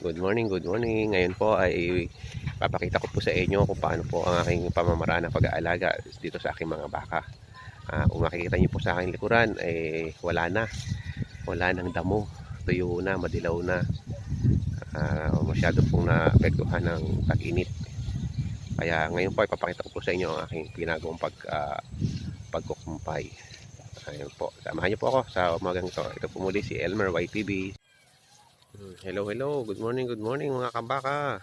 Good morning, good morning. Ngayon po ay papakita ko po sa inyo kung paano po ang aking pamamaraan ng pag-aalaga dito sa aking mga baka. Ah, kung makikita niyo po sa aking likuran, eh, wala na. Wala nang damo. Tuyo na, madilaw na. Ah, masyado pong naapektuhan ng tag-init. Kaya ngayon po ay papakita ko po sa inyo ang aking ginagawang pag, ah, pagkukumpay. Ayun po. Samahan niyo po ako sa umagang ito. Ito po muli si Elmer YTV. Hello, hello. Good morning, good morning mga kabaka.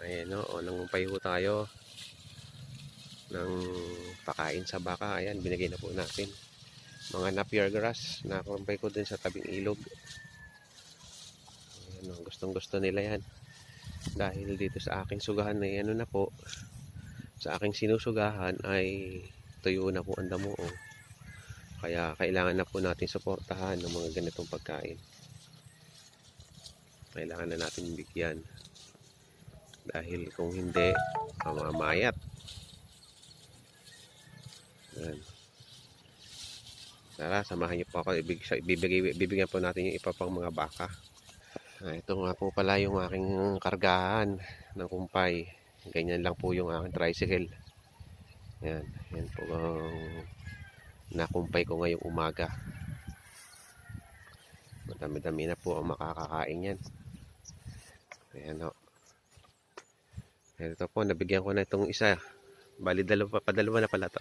Ayan o, oh, nangumpay ho tayo ng pakain sa baka. Ayan, binigay na po natin. Mga napier grass. Nakumpay ko din sa tabing ilog. Ayan o, gustong gusto nila yan. Dahil dito sa aking sugahan ay ano na po, sa aking sinusugahan ay tuyo na po ang damo. Oh. Kaya kailangan na po natin suportahan ng mga ganitong pagkain kailangan na natin bigyan. Dahil kung hindi mamamayat yan tara samahan niyo po ako. Ibig, bibigay, bibigyan po natin yung ipa pang mga baka. Ah, ito nga po pala yung aking kargahan ng kumpay. Ganyan lang po yung aking tricycle. Yan, yan po ang nakumpay ko ngayong umaga. Madami-dami na po ang makakakain yan Ayan o. Ito po, nabigyan ko na itong isa. Bali, dalawa, padalawa na pala to.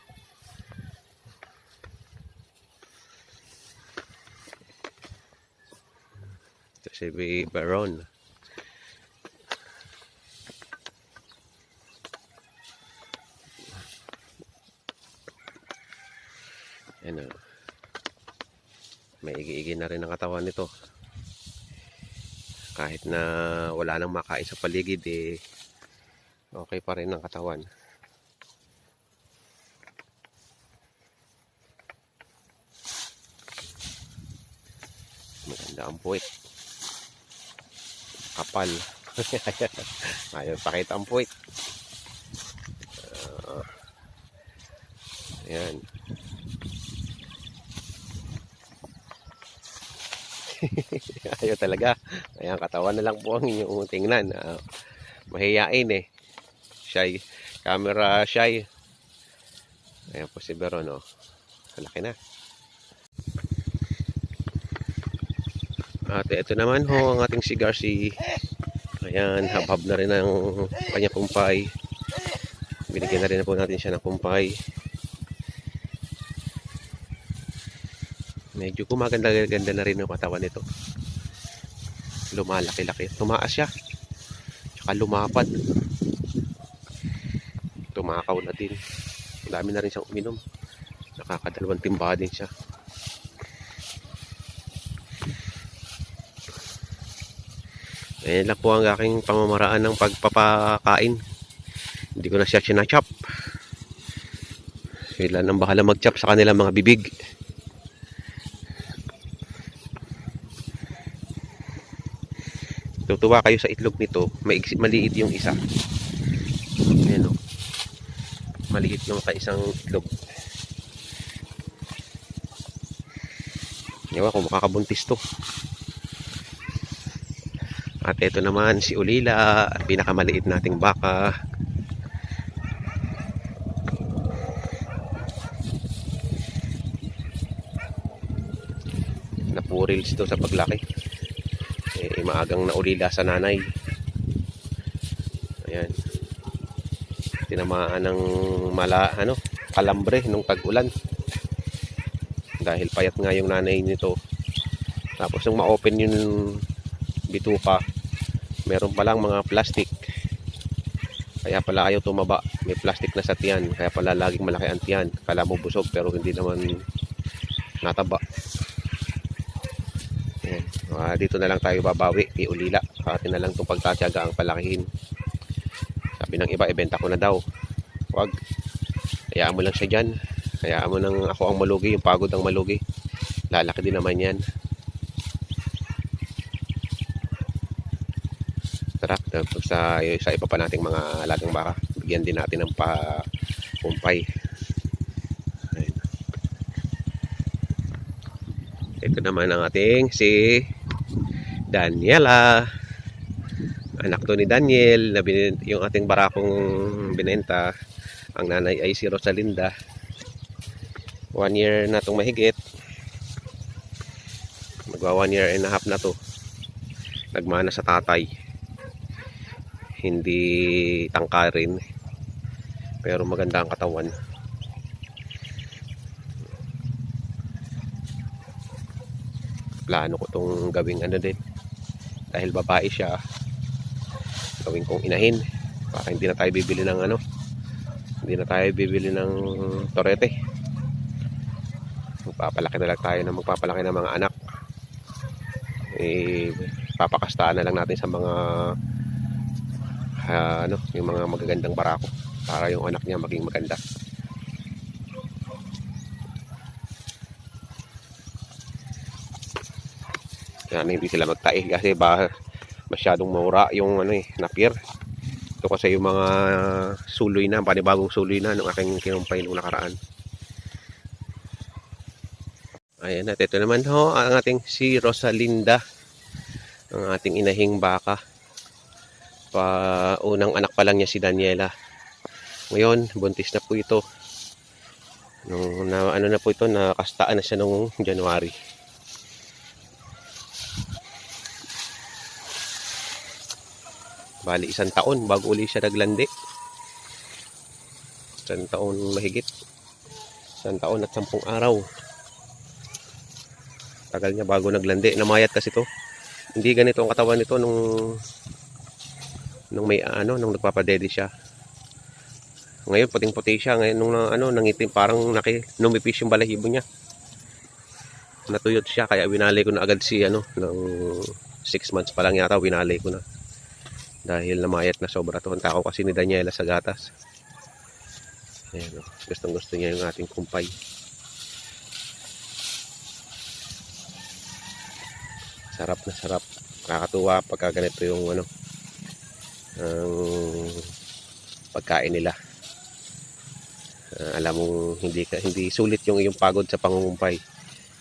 Ito si. Baron. Ayan o. May igi-igi na rin ang katawan nito kahit na wala nang makain sa paligid eh okay pa rin ang katawan. Maganda ang puwit kapal. Ayaw pakita ang puwit uh, ayan ayaw talaga Ayan, katawan na lang po ang inyong tingnan. Uh, mahihain eh. Shy. Camera shy. Ayan po si Veron, oh. Malaki na. At ito naman ho ang ating si Garci. Ayan, habhab na rin ang kanya kumpay. Binigyan na rin po natin siya ng kumpay. Medyo kumaganda-ganda na rin ang katawan nito lumalaki-laki. Tumaas siya. Tsaka lumapad. Tumakaw na din. Dami na rin siyang uminom. Nakakadalawang timba din siya. Ayan lang po ang aking pamamaraan ng pagpapakain. Hindi ko na siya sinachop. Sila nang bahala mag-chop sa kanilang mga bibig. Tutuwa kayo sa itlog nito. Maliit yung isa. Ayan o maliit yung kaisang itlog. Yawa kung makakabuntis to. At ito naman si Ulila pinakamaliit nating baka. Napurils to sa paglaki eh, maagang naulila sa nanay. Ayan. Tinamaan ng mala ano kalambre nung tag-ulan. Dahil payat nga yung nanay nito. Tapos nung ma-open yung bituka meron palang mga plastic. Kaya pala ayaw tumaba. May plastic na sa tiyan kaya pala laging malaki ang tiyan. Kala mo busog pero hindi naman nataba Ayan. Uh, dito na lang tayo babawi kay Ulila. Atin na lang itong pagtatyaga ang palakihin. Sabi ng iba, ibenta ko na daw. Huwag. Hayaan mo lang siya dyan. Hayaan mo nang ako ang malugi, yung pagod ang malugi. Lalaki din naman yan. Tara, sa, sa iba pa nating mga alagang baka, bigyan din natin ng pa Ito naman ang ating si Daniela. Anak to ni Daniel, na bin, yung ating barakong binenta. Ang nanay ay si Rosalinda. One year na itong mahigit. Magwa one year and a half na to. Nagmana sa tatay. Hindi tangkarin. Pero maganda ang katawan. Plano ko tong gawing ano din. Dahil babae siya, gawin kong inahin. Para hindi na tayo bibili ng ano. Hindi na tayo bibili ng torete. Magpapalaki na lang tayo na magpapalaki ng mga anak. Eh, papakastaan na lang natin sa mga ah, ano, yung mga magagandang barako para yung anak niya maging maganda. Yan, hindi sila magtae kasi ba masyadong maura yung ano eh, napier. Ito kasi yung mga suloy na, panibagong suloy na nung aking kinumpay nung nakaraan. Ayan at ito naman ho, ang ating si Rosalinda. Ang ating inahing baka. Pa unang anak pa lang niya si Daniela. Ngayon, buntis na po ito. Nung na, ano na po ito, nakastaan na siya nung January. Bali, isang taon bago uli siya naglandi. Isang taon mahigit. Isang taon at sampung araw. Tagal niya bago naglandi. Namayat kasi to. Hindi ganito ang katawan nito nung nung may ano, nung nagpapadede siya. Ngayon puting-puti siya, ngayon nung ano nangitim parang naki numipis yung balahibo niya. Natuyot siya kaya winalay ko na agad si ano ng 6 months pa lang yata winalay ko na. Dahil namayat na sobra to. Ang tao kasi ni Daniela sa gatas. Ayan, oh. gustong gusto niya yung ating kumpay. Sarap na sarap. Nakakatuwa pagka ganito yung ano ang pagkain nila. Ah, alam mong hindi ka, hindi sulit yung iyong pagod sa pangungumpay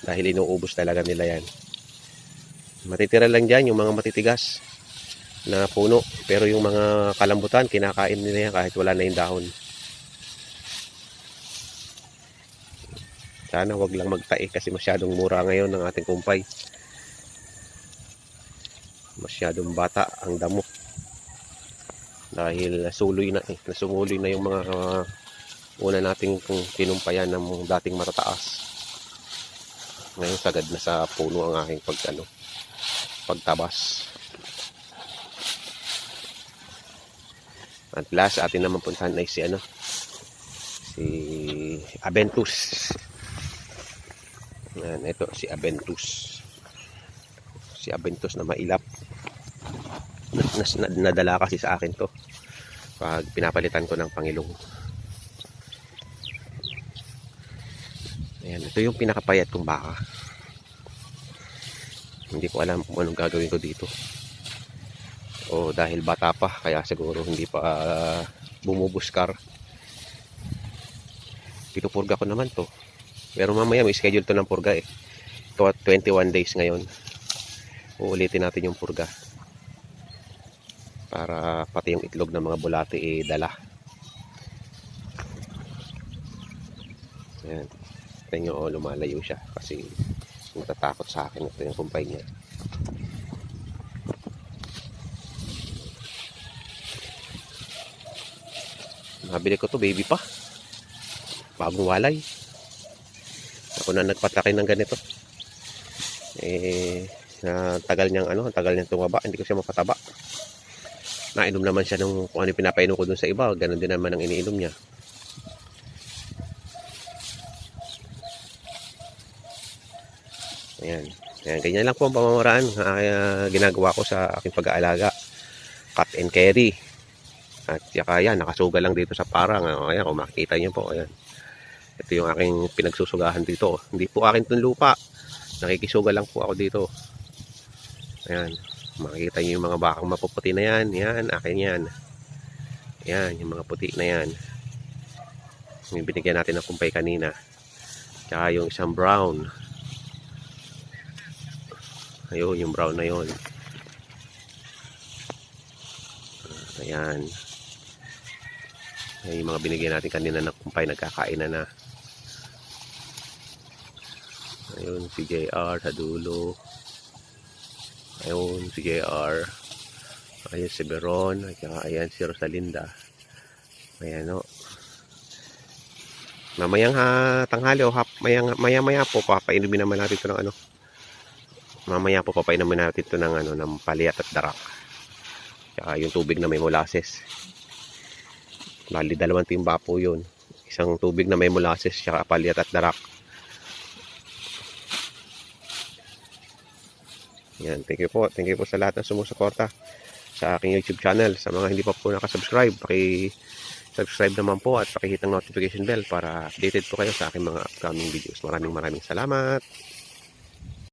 dahil inuubos talaga nila yan. Matitira lang diyan yung mga matitigas na puno pero yung mga kalambutan kinakain nila yan kahit wala na yung dahon. Sana wag lang magtae kasi masyadong mura ngayon ng ating kumpay. Masyadong bata ang damo. Dahil nasuloy na eh. Nasumuloy na yung mga uh, una nating kung pinumpayan ng dating matataas. Ngayon sagad na sa puno ang aking pag, ano, pagtabas. At last, atin naman puntahan ay si ano, si Aventus. Yan, ito si Aventus. Si Aventus na mailap. Nas, nad- nadala kasi sa akin to pag pinapalitan ko ng Pangilong. Ayan, ito yung pinakapayat kong baka. Hindi ko alam kung anong gagawin ko dito. O dahil bata pa, kaya siguro hindi pa ah, bumubuskar. Pinupurga ko naman to. Pero mamaya may schedule to ng purga eh. Ito at 21 days ngayon. Uulitin natin yung purga. Para pati yung itlog ng mga bulate eh dala. Ayan. Tingnan nyo, oh, lumalayo siya. Kasi natatakot sa akin ito yung kumpay niya. Nabili ko to baby pa. Bagong walay. Ako na nagpataki ng ganito. Eh, na tagal niyang ano, tagal niyang tumaba, hindi ko siya mapataba. Nainom naman siya nung kung ano pinapainom ko dun sa iba, ganun din naman ang iniinom niya. Ayan. Ayan, ganyan lang po ang pamamaraan na ah, ginagawa ko sa aking pag-aalaga. Cut and carry. At saka yan, nakasuga lang dito sa parang. ah, Ayan, kung makikita niyo po. Ayan. Ito yung aking pinagsusugahan dito. Hindi po akin itong lupa. Nakikisuga lang po ako dito. Ayan. Makikita niyo yung mga bakang mapuputi na yan. Yan, akin yan. Yan, yung mga puti na yan. Yung binigyan natin ng kumpay kanina. Tsaka yung isang brown. Ayun, yung brown na yon. Ayan. Ayan yung mga binigyan natin kanina na kumpay, nagkakain na na. Ayun, si JR sa dulo. Ayun, si JR. Ayun, si Beron. At ayan, si Rosalinda. Ayan, o. Mamayang ha, tanghali o hap, mayang, maya maya po papainumin naman natin ito ng ano. Mamaya po papainumin natin ito ng ano, ng paliat at darak. Tsaka yung tubig na may molasses. Bali, dalawang timba po yun. Isang tubig na may molasses, tsaka paliat at darak. Yan, thank you po. Thank you po sa lahat ng sumusuporta sa aking YouTube channel. Sa mga hindi pa po nakasubscribe, paki-subscribe naman po at pakihit ang notification bell para updated po kayo sa aking mga upcoming videos. Maraming maraming salamat.